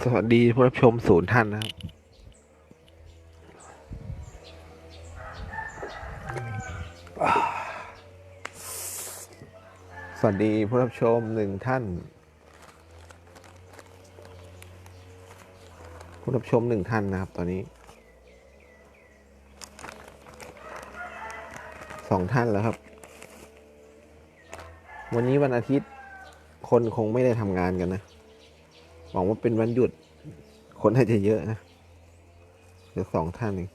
สวัสดีผู้รับชมศูนย์ท่านนะครับสวัสดีผู้รับชมหนึ่งท่าน ผู้รับชมหนึ่งท่านนะครับ ตอนนี้สองท่านแล้วครับ วันนี้วันอาทิตย์คนคงไม่ได้ทำงานกันนะ หวังว่าเป็นวันหยุด คนน่าจจะเยอะนะเหลือสองท่านเอง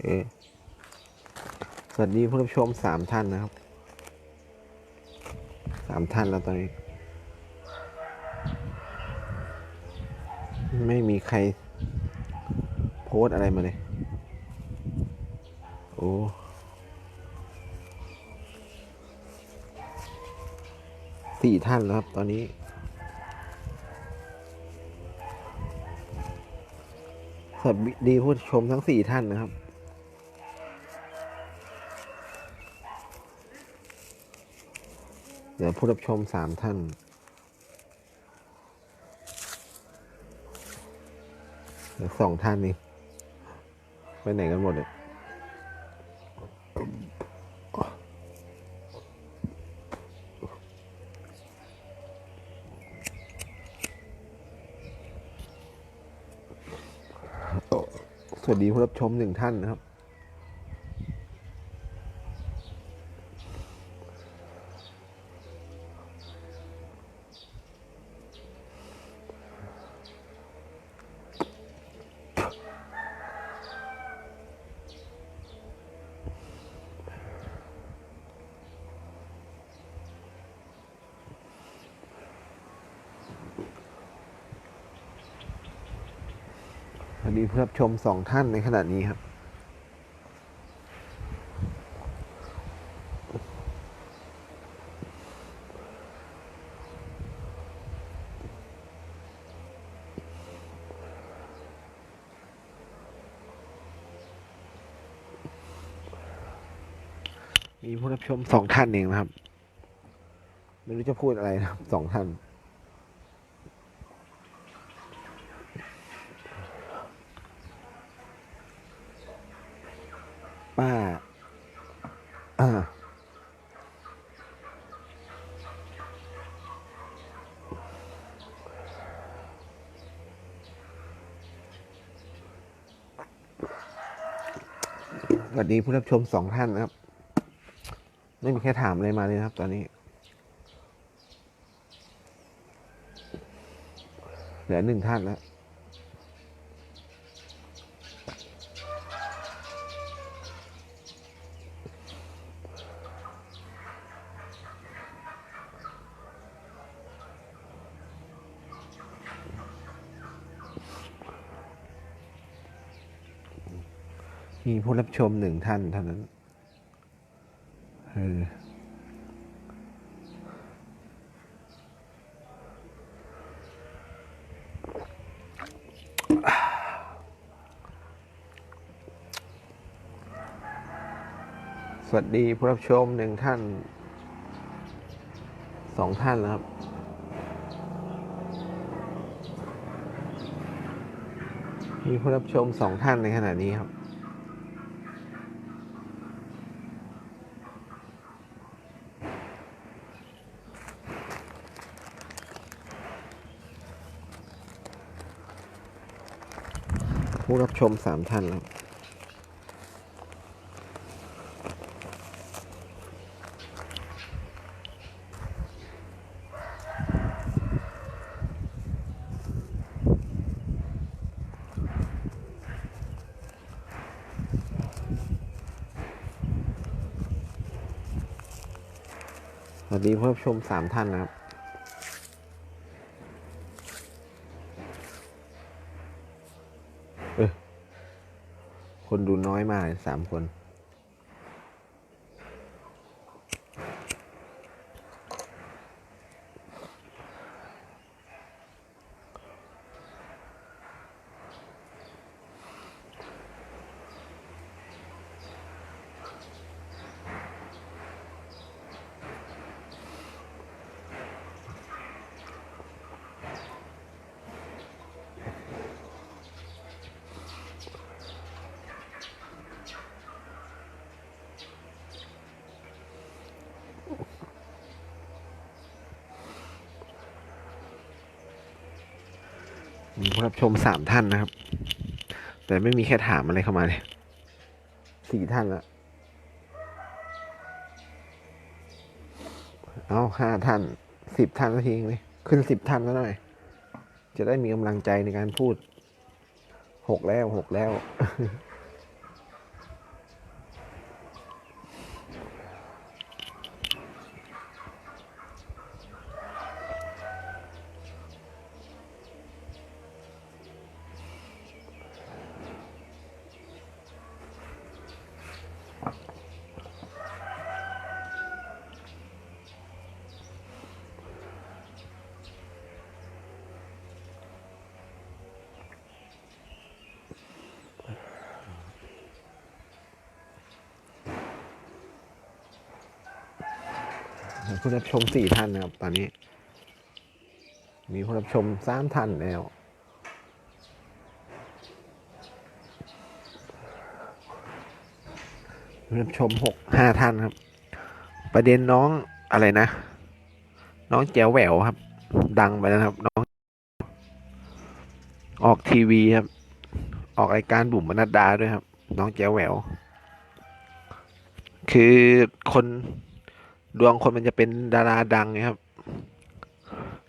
เอสวัสดีผู้รับชมสามท่านนะครับสามท่านแล้วตอนนี้ ไม่มีใครโพสอะไรมาเลย โอ้ สี่ท่านแล้วครับ ตอนนี้ สวัสดีผู้ชมทั้งสี่ท่านนะครับ เดี๋ยวผู้รับชมสามท่านเดี๋ยวสองท่านนี้ไปไหนกันหมดเลย วัสดีผู้รับชมหนึ่งท่านนะครับ สวัสดีผู้รับชมสองท่านในขณะนี้ครับ มีผู้รับชมสองท่านเองนะครับ ไม่รู้จะพูดอะไรนะครับสองท่าน ป้า อ่า สวัสดีผู้รับชมสองท่านนะครับ ไม่มีใครถามอะไรมาเลยนะครับ ตอนนี้ เหลือหนึ่งท่านแล้ว มีผู้รับชมหนึ่งท่านเท่านั้นเออสวัสดีผู้รับชมหนึ่งท่านสองท่านแล้วครับ มีผู้รับชมสองท่านในขณะนี้ครับ ผู้รับชมสามท่านแล้วสวัสดีผู้รับชมสามท่านนะครับ เออ คน ดูน้อยมากเลยสามคน มีผู้รับชมสามท่านนะครับ แต่ไม่มีแค่ถามอะไรเข้ามาเลยสี่ท่านละเอาห้าท่านสิบท่านก็ทิ้งเลยขึ้นสิบท่านแล้วหน่อย จะได้มีกำลังใจในการพูดหกแล้วหกแล้ว ผู้รับชมสี่ท่านนะครับ ตอนนี้ มีผู้รับชมสามท่านแล้วผู้รับชมหกห้าท่านครับ ประเด็นน้องอะไรนะ น้องแจ๋วแหววครับ ดังไปแล้วครับ น้อง ออกทีวีครับ ออกรายการบุ๋มบรรดดาด้วยครับ น้องแจ๋วแหววคือคน ดวงคนมันจะเป็นดาราดังไงครับ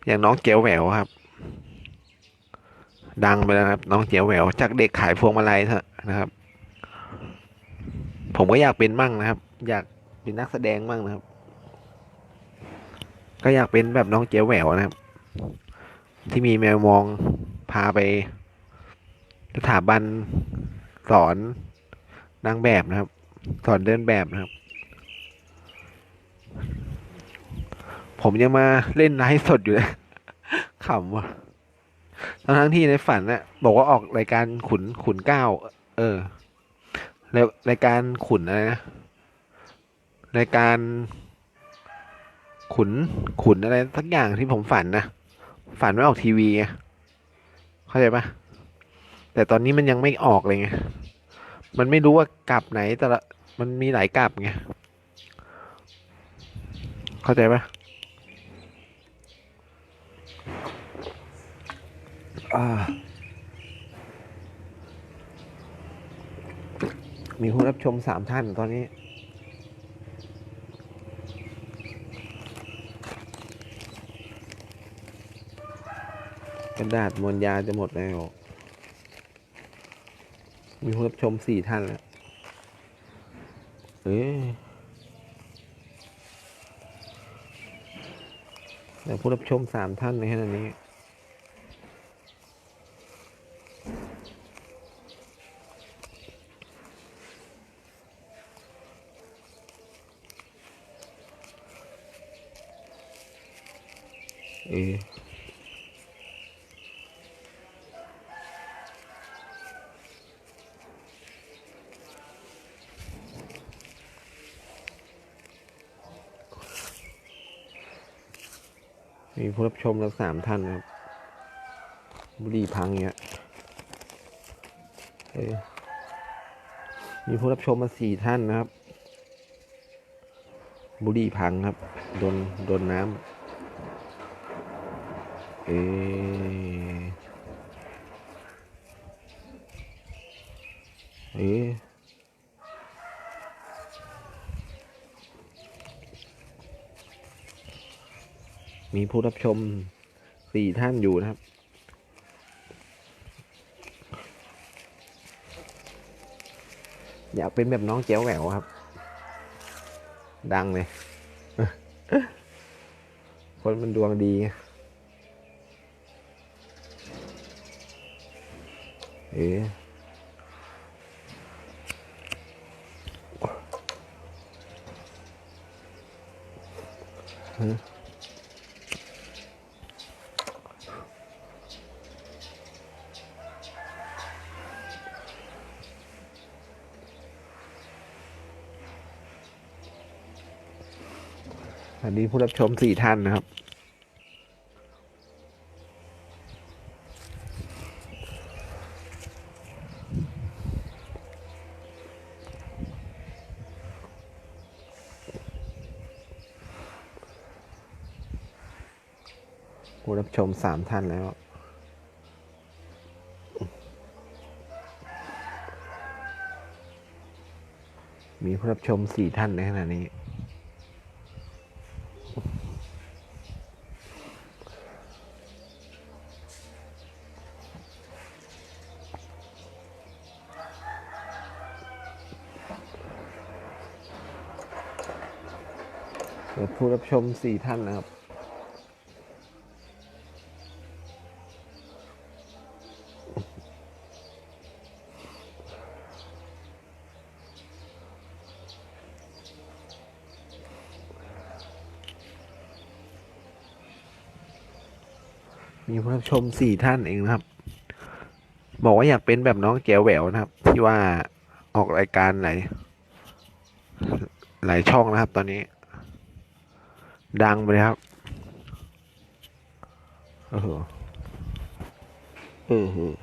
อย่างน้องเจียวแหววครับ ดังไปแล้วครับ น้องเจียวแหววจากเด็กขายพวงมาลัยนะครับ ผมก็อยากเป็นมั่งนะครับ อยากเป็นนักแสดงมั่งนะครับ ก็อยากเป็นแบบน้องเจียวแหววนะครับ ที่มีแมวมองพาไปสถาบันสอนนางแบบนะครับ สอนเดินแบบนะครับ ผมยังมาเล่นไลฟ์สดอยู่เลยขำว่ะทั้งทั้งที่ในฝันน่ะบอกว่าออกรายการขุนขุนเก้า เออแล้วรายการขุนอะไรนะรายการ ขุนขุนอะไรสักอย่างที่ผมฝันนะฝันไม่ออกทีวีเข้าใจปะแต่ตอนนี้มันยังไม่ออกเลยไงมันไม่รู้ว่ากลับไหนแต่ละมันมีหลายกลับไงเข้าใจปะอ่า มีผู้รับชมสามท่านตอนนี้ กระดาษมวลยาจะหมดแล้ว มีผู้รับชมสี่ท่านแล้ว เอ้ยแต่ผู้รับชมสามท่านในขณะนี้ เอะ มีผู้รับชมแล้วสามท่านครับ บุรีพังเงี้ยมีผู้รับชมมาสี่ท่านนะครับ บุรีพังครับโดนโดนน้ำเอเอ มีผู้รับชมสี่ท่านอยู่นะครับ อยากเป็นแบบน้องแจ๋วแหววครับ ดังเลย คนมันดวงดีเอ๊ะฮ วันนี้ผู้รับชมสี่ท่านนะครับ ผู้รับชมสามท่านแล้วมีผู้รับชมสี่ท่านในขณะนี้ ชมสี่ท่านนะครับ มีผู้รับชมสี่ท่านเองนะครับ บอกว่าอยากเป็นแบบน้องแจ๋วแหววนะครับ ที่ว่าออกรายการหลายหลายช่องนะครับตอนนี้ ดังไปเลยครับเออเออเออ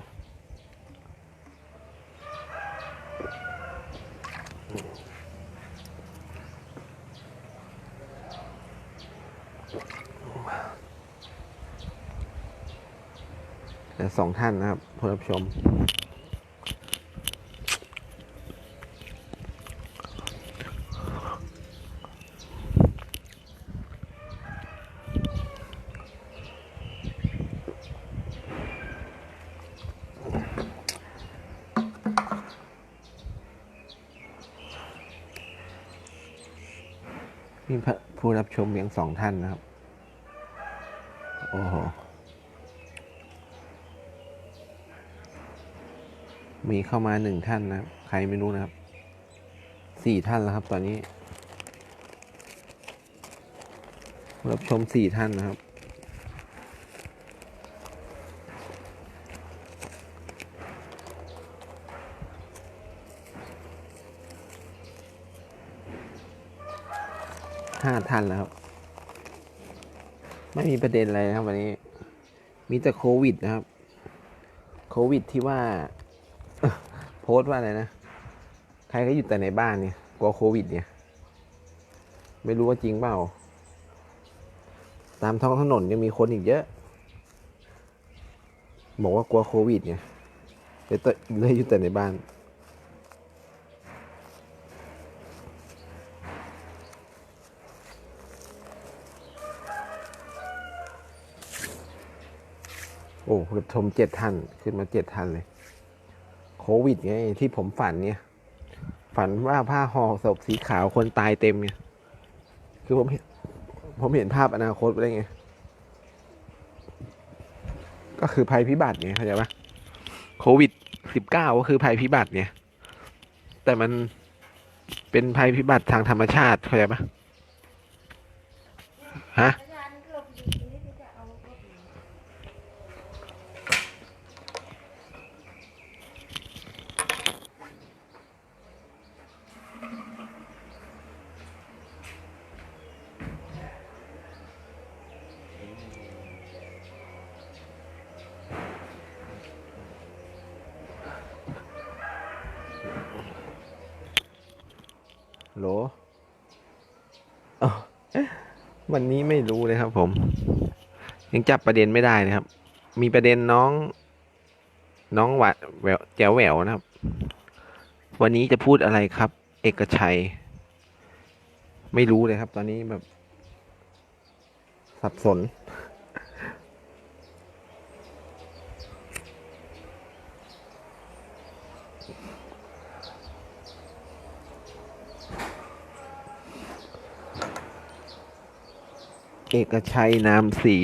แต่สองท่านนะครับผู้รับชม มีผู้รับชมเพียงสองท่านนะครับ โอ้โห มีเข้ามาหนึ่งท่านนะใครไม่รู้นะครับ สี่ท่านแล้วครับตอนนี้ รับชมสี่ท่านนะครับ ห้าท่านแล้วครับ ไม่มีประเด็นอะไรนะครับ วันนี้ มีแต่โควิดนะครับ โควิดที่ว่า โพสต์ว่าอะไรนะ ใครก็อยู่แต่ในบ้านเนี่ยกลัวโควิด เนี่ย ไม่รู้ว่าจริงเปล่า ตามท้องถนนยังมีคนอีกเยอะ บอกว่ากลัวโควิด เนี่ยเลยตเลยอยู่แต่ในบ้าน โอ้ผู้ชมเจ็ดท่านขึ้นมาเจ็ดท่านเลย โควิดไงที่ผมฝันเนี่ย ฝันว่าผ้าห่อศพสีขาวคนตายเต็มเนี่ย คือผมเห็นผมเห็นภาพอนาคตไปได้ไง ก็คือภัยพิบัติไงเข้าใจปะโควิดสิบเก้าก็คือภัยพิบัติเนี่ย แต่มันเป็นภัยพิบัติทางธรรมชาติเข้าใจปะฮะ อาจารย์เกือบดีนี่ที่จะเอารถหนี โหลวันนี้ไม่รู้เลยครับ ผม ยังจับประเด็นไม่ได้นะครับ มีประเด็นน้อง น้องหวะแววแจ๋วแหววนะครับ วันนี้จะพูดอะไรครับ เอกชัย ไม่รู้เลยครับ ตอนนี้แบบ สับสน เอกชัยนามสี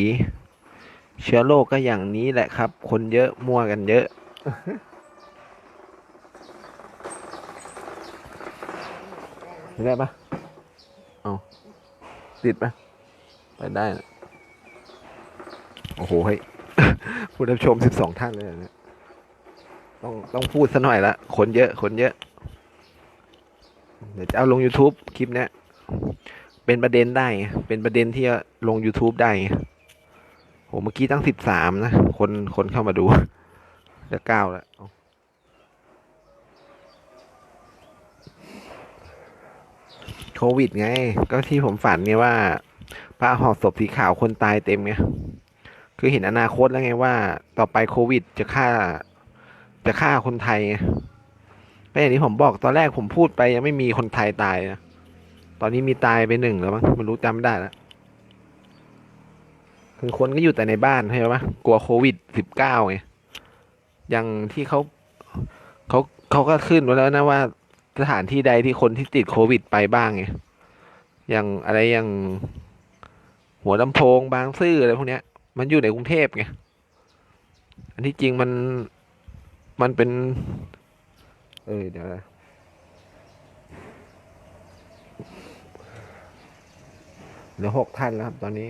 เชื้อโรคก็อย่างนี้แหละครับ คนเยอะมั่วกันเยอะ ได้ปะเอาติดปะไปได้นะโอ้โหเฮ้ผู้รับชมสิบสองท่านเลยนี่ยต้องต้องพูดซะหน่อยละคนเยอะ คนเยอะ เดี๋ยวจะเอาลง YouTube คลิปเนี้ย เป็นประเด็นได้ เป็นประเด็นที่จะลง YouTube ได้โหเมื่อกี้ตั้งสิบสามนะ คนคนเข้ามาดูเหลือเก้าแล้วโควิดไง ก็ที่ผมฝันไงว่าพระห่อศพสีขาวคนตายเต็มไงคือเห็นอนาคตแล้วไงว่า ต่อไปโควิดจะฆ่า จะฆ่าคนไทยไงก็อย่างที่ผมบอกตอนแรกผมพูดไปยังไม่มีคนไทยตายนะ ตอนนี้มีตายไปหนึ่งแล้วมั้งไม่รู้จำไม่ได้แล้วคือคนก็อยู่แต่ในบ้านใช่ไหมกลัวโควิดสิบเก้าไงอย่างที่เขาเขาเขาก็ขึ้นไว้แล้วนะว่าสถานที่ใดที่คนที่ติดโควิดไปบ้างไงอย่างอะไรอย่างหัวลำโพงบางซื่ออะไรพวกเนี้ย มันอยู่ในกรุงเทพไงอันที่จริงมันมันเป็น เออเดี๋ยวนะ เหลือหกท่านแล้วครับตอนนี้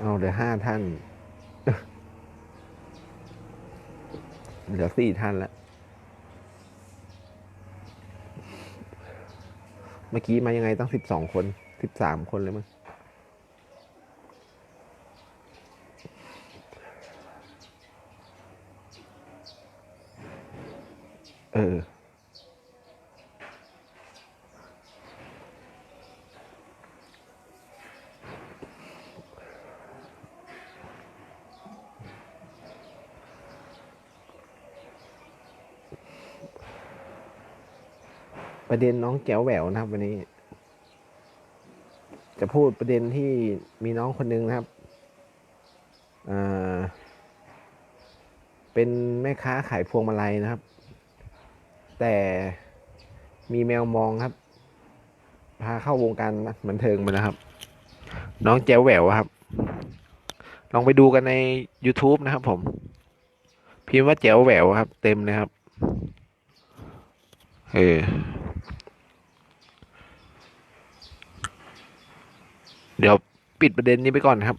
เอาเหลือห้าท่าน เหลือสี่ท่านแล้ว เมื่อกี้มายังไงตั้งสิบสองคนสิบสามคนเลยมั้งเออ ประเด็นน้องแก้วแหววนะครับ วันนี้ จะพูดประเด็นที่มีน้องคนหนึงนะครับเป็นแม่ค้าขายพวงมาลัยนะครับ แต่มีแมวมองครับ พาเข้าวงการบันเทิงไปนะครับ น้องแจ๋วแหววครับ ลองไปดูกันใน YouTube นะครับผม พิมพ์ว่าแจ๋วแหววครับ เต็มเลยครับ เออ ปิดประเด็นนี้ไปก่อนครับ